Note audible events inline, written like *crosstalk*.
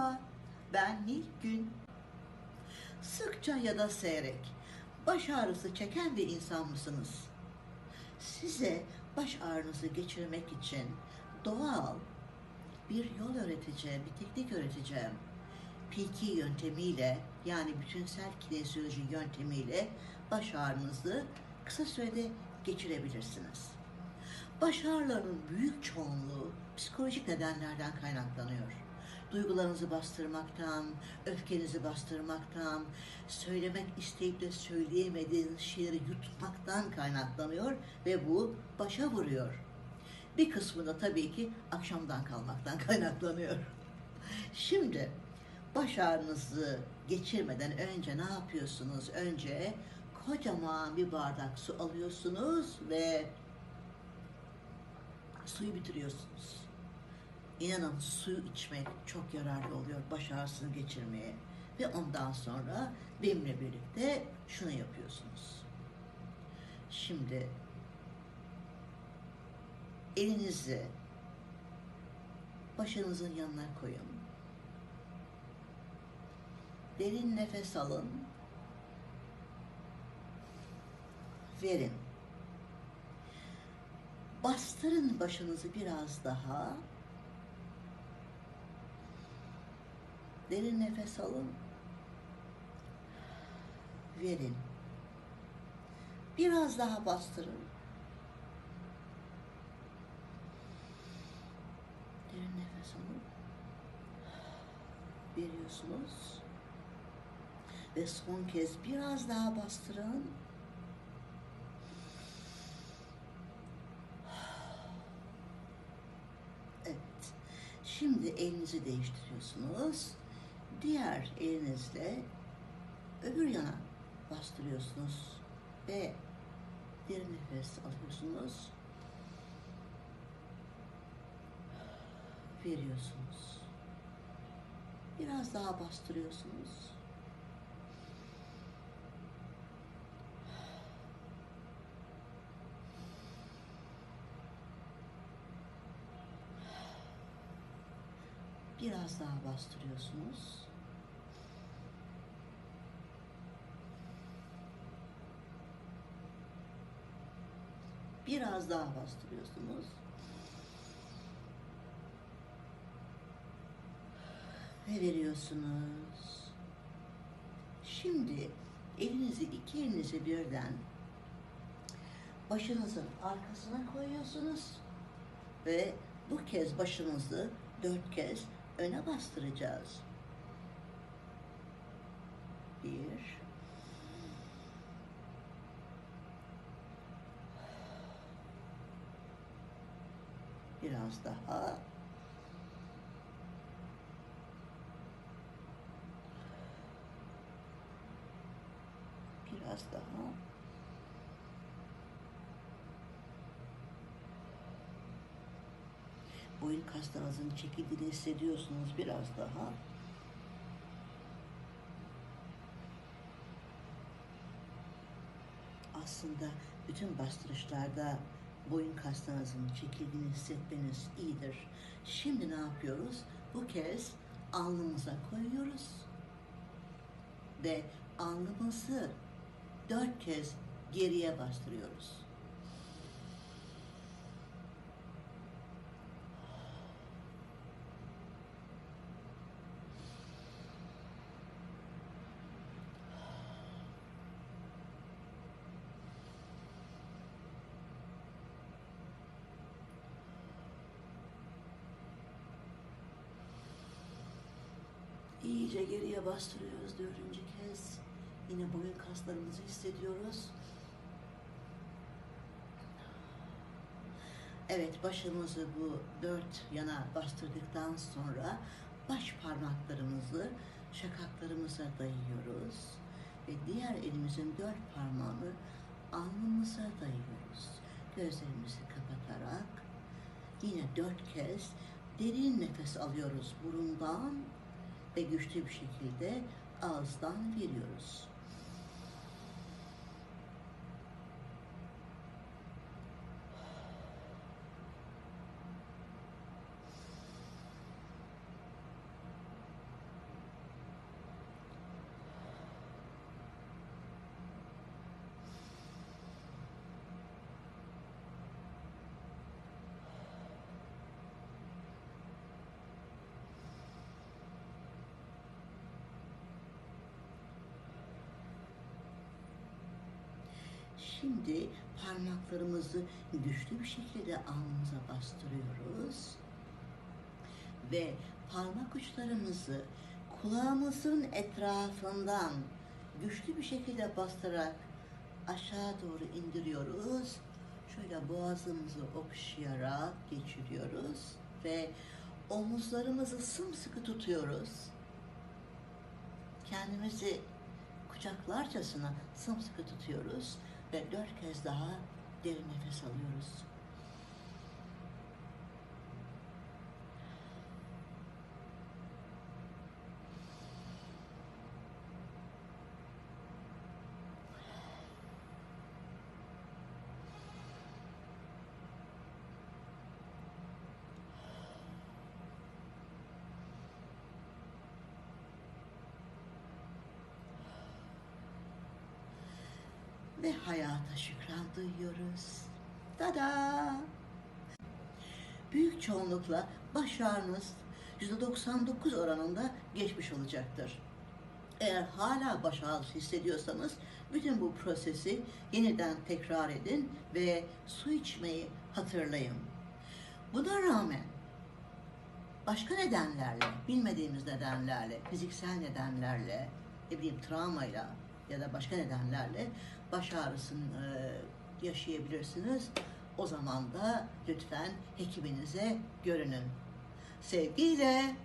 Merhaba, ben Nilgün. Sıkça ya da seyrek baş ağrısı çeken bir insan mısınız? Size baş ağrınızı geçirmek için doğal bir yol öğreteceğim, bir teknik öğreteceğim. PK yöntemiyle yani bütünsel kinezyoloji yöntemiyle baş ağrınızı kısa sürede geçirebilirsiniz. Baş ağrılarının büyük çoğunluğu psikolojik nedenlerden kaynaklanıyor. Duygularınızı bastırmaktan, öfkenizi bastırmaktan, söylemek isteyip de söyleyemediğiniz şeyleri yutmaktan kaynaklanıyor ve bu başa vuruyor. Bir kısmı da tabii ki akşamdan kalmaktan *laughs* kaynaklanıyor. Şimdi baş ağrınızı geçirmeden önce ne yapıyorsunuz? Önce kocaman bir bardak su alıyorsunuz ve suyu bitiriyorsunuz. İnanın suyu içmek çok yararlı oluyor baş ağrısını geçirmeye. Ve ondan sonra benimle birlikte şunu yapıyorsunuz. Şimdi elinizi başınızın yanına koyun. Derin nefes alın. Verin. Bastırın başınızı biraz daha. Derin nefes alın. Verin. Biraz daha bastırın. Derin nefes alın. Veriyorsunuz. Ve son kez biraz daha bastırın. Şimdi elinizi değiştiriyorsunuz. Diğer elinizle öbür yana bastırıyorsunuz ve derin nefes alıyorsunuz. Veriyorsunuz. Biraz daha bastırıyorsunuz. Biraz daha bastırıyorsunuz. Biraz daha bastırıyorsunuz. Ve veriyorsunuz. Şimdi elinizi iki elinizi birden başınızın arkasına koyuyorsunuz ve bu kez başınızı dört kez öne bastıracağız. Bir, biraz daha, biraz daha, boyun kaslarınızın çekildiğini hissediyorsunuz biraz daha. Aslında bütün bastırışlarda boyun kaslarınızın çekildiğini hissetmeniz iyidir. Şimdi ne yapıyoruz? Bu kez alnımıza koyuyoruz ve alnımızı dört kez geriye bastırıyoruz. İyice geriye bastırıyoruz dördüncü kez. Yine boyun kaslarımızı hissediyoruz. Evet başımızı bu dört yana bastırdıktan sonra baş parmaklarımızı şakaklarımıza dayıyoruz. Ve diğer elimizin dört parmağını alnımıza dayıyoruz. Gözlerimizi kapatarak yine dört kez derin nefes alıyoruz burundan ve güçlü bir şekilde ağızdan veriyoruz. Şimdi parmaklarımızı güçlü bir şekilde alnımıza bastırıyoruz. Ve parmak uçlarımızı kulağımızın etrafından güçlü bir şekilde bastırarak aşağı doğru indiriyoruz. Şöyle boğazımızı okşayarak geçiriyoruz ve omuzlarımızı sımsıkı tutuyoruz. Kendimizi kucaklarcasına sımsıkı tutuyoruz ve dört kez daha derin nefes alıyoruz. Ve hayata şükran duyuyoruz. Tada! Büyük çoğunlukla baş ağrınız %99 oranında geçmiş olacaktır. Eğer hala baş ağrısı hissediyorsanız bütün bu prosesi yeniden tekrar edin ve su içmeyi hatırlayın. Buna rağmen başka nedenlerle, bilmediğimiz nedenlerle, fiziksel nedenlerle, ne bileyim travmayla ya da başka nedenlerle baş ağrısını e, yaşayabilirsiniz. O zaman da lütfen hekiminize görünün. Sevgiyle.